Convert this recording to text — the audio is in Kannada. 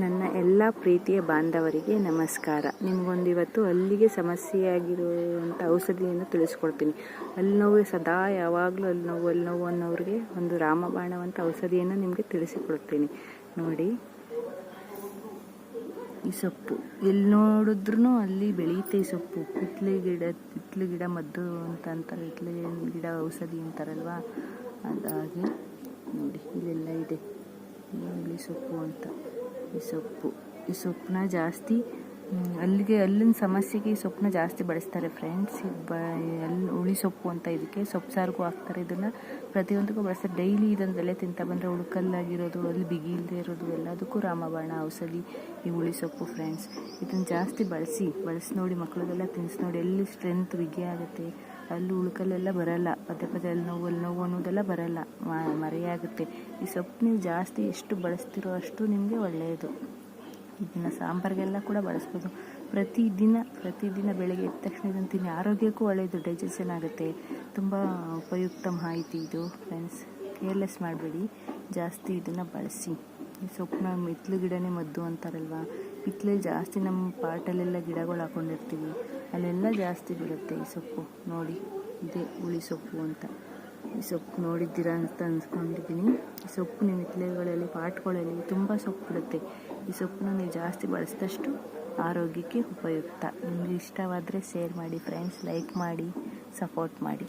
ನನ್ನ ಎಲ್ಲ ಪ್ರೀತಿಯ ಬಾಂಧವರಿಗೆ ನಮಸ್ಕಾರ. ನಿಮಗೊಂದು ಇವತ್ತು ಅಲ್ಲಿಗೆ ಸಮಸ್ಯೆಯಾಗಿರುವಂಥ ಔಷಧಿಯನ್ನು ತಿಳಿಸ್ಕೊಡ್ತೀನಿ. ಅಲ್ಲಿ ನೋವು ಸದಾ ಯಾವಾಗಲೂ ಅಲ್ಲಿ ನೋವು ಅಲ್ಲಿ ನೋವು ಅನ್ನೋರಿಗೆ ಒಂದು ರಾಮಬಾಣವಂಥ ಔಷಧಿಯನ್ನು ನಿಮಗೆ ತಿಳಿಸಿಕೊಡ್ತೀನಿ. ನೋಡಿ. ಈ ಸೊಪ್ಪು. ಎಲ್ಲಿ ನೋಡಿದ್ರೂ ಅಲ್ಲಿ ಬೆಳೆಯುತ್ತೆ ಈ ಸೊಪ್ಪು. ಕಿತ್ಲೆ ಗಿಡ ಕಿತ್ಲೆ ಗಿಡ ಮದ್ದು ಅಂತ ಅಂತಾರೆ, ಇತ್ಲೆ ಗಿಡ ಔಷಧಿ ಅಂತಾರಲ್ವಾ? ಅದಾಗಿ ನೋಡಿ, ಇಲ್ಲೆಲ್ಲ ಇದೆ. ಇಲ್ಲಿ ಸೊಪ್ಪು ಅಂತ. ಈ ಸೊಪ್ಪು, ಈ ಸೊಪ್ಪನ್ನ ಜಾಸ್ತಿ ಅಲ್ಲಿಗೆ, ಅಲ್ಲಿನ ಸಮಸ್ಯೆಗೆ ಈ ಸೊಪ್ಪನ್ನ ಜಾಸ್ತಿ ಬಳಸ್ತಾರೆ ಫ್ರೆಂಡ್ಸ್ ಬ ಅಲ್ಲಿ ಹುಳಿ ಸೊಪ್ಪು ಅಂತ ಇದಕ್ಕೆ ಸೊಪ್ಪು ಸಾರಿಗೂ ಹಾಕ್ತಾರೆ. ಇದನ್ನು ಪ್ರತಿಯೊಂದಕ್ಕೂ ಬಳಸ್ತಾರೆ. ಡೈಲಿ ಇದೊಂದು ಬೆಲೆ ತಿಂತ ಬಂದರೆ ಉಳ್ಕಲ್ಲಾಗಿರೋದು, ಅಲ್ಲಿ ಬಿಗಿ ಇಲ್ಲದೆ ಇರೋದು ಎಲ್ಲದಕ್ಕೂ ರಾಮಬಾಣ ಔಷಧಿ ಈ ಹುಳಿ ಸೊಪ್ಪು ಫ್ರೆಂಡ್ಸ್ ಇದನ್ನು ಜಾಸ್ತಿ ಬಳಸಿ ಬಳಸಿ ನೋಡಿ ಮಕ್ಕಳಿಗೆಲ್ಲ ತಿನ್ಸಿ ನೋಡಿ ಎಲ್ಲಿ ಸ್ಟ್ರೆಂತ್ ಬಿಗಿ ಆಗುತ್ತೆ. ಅಲ್ಲಿ ಉಳ್ಕಲ್ಲೆಲ್ಲ ಬರಲ್ಲ. ಪದೇ ಪದೇ ಅಲ್ಲಿ ನೋವು ಅಲ್ಲಿ ನೋವು ಅನ್ನೋದೆಲ್ಲ ಬರಲ್ಲ. ಮರೆಯಾಗುತ್ತೆ. ಈ ಸೊಪ್ಪು ನೀವು ಜಾಸ್ತಿ ಎಷ್ಟು ಬಳಸ್ತಿರೋ ಅಷ್ಟು ನಿಮಗೆ ಒಳ್ಳೆಯದು. ಇದನ್ನು ಸಾಂಬಾರಿಗೆಲ್ಲ ಕೂಡ ಬಳಸ್ಬೋದು. ಪ್ರತಿದಿನ ಪ್ರತಿದಿನ ಬೆಳಗ್ಗೆ ಎದ್ದ ತಕ್ಷಣ ಇದನ್ನು ತಿನ್ನಿ. ಆರೋಗ್ಯಕ್ಕೂ ಒಳ್ಳೆಯದು, ಡೈಜೆಷನ್ ಆಗುತ್ತೆ. ತುಂಬ ಉಪಯುಕ್ತ ಮಾಹಿತಿ ಇದು ಫ್ರೆಂಡ್ಸ್ ಕೇರ್ಲೆಸ್ ಮಾಡಬೇಡಿ. ಜಾಸ್ತಿ ಇದನ್ನು ಬಳಸಿ. ಈ ಸೊಪ್ಪನ್ನ ಮೆತ್ತಲು ಗಿಡನೇ ಮದ್ದು ಅಂತಾರಲ್ವ? ಹಿತ್ಲಲ್ಲಿ ಜಾಸ್ತಿ ನಮ್ಮ ಪಾಟಲ್ಲೆಲ್ಲ ಗಿಡಗಳು ಹಾಕೊಂಡಿರ್ತೀವಿ. ಅಲ್ಲೆಲ್ಲ ಜಾಸ್ತಿ ಬಿಡುತ್ತೆ ಈ ಸೊಪ್ಪು. ನೋಡಿ, ಇದೇ ಹುಳಿ ಸೊಪ್ಪು ಅಂತ. ಈ ಸೊಪ್ಪು ನೋಡಿದ್ದೀರಾ ಅಂತ ಅನ್ಸ್ಕೊಂಡಿದ್ದೀನಿ. ಈ ಸೊಪ್ಪು ನಿಮ್ಮ ಇತ್ಲೆಗಳಲ್ಲಿ ಪಾಟ್ಗಳಲ್ಲಿ ತುಂಬ ಸೊಪ್ಪು ಬಿಡುತ್ತೆ. ಈ ಸೊಪ್ಪನ್ನ ನೀವು ಜಾಸ್ತಿ ಬಳಸಿದಷ್ಟು ಆರೋಗ್ಯಕ್ಕೆ ಉಪಯುಕ್ತ. ನಿಮಗೆ ಇಷ್ಟವಾದರೆ ಶೇರ್ ಮಾಡಿ ಫ್ರೆಂಡ್ಸ್ ಲೈಕ್ ಮಾಡಿ ಸಪೋರ್ಟ್ ಮಾಡಿ.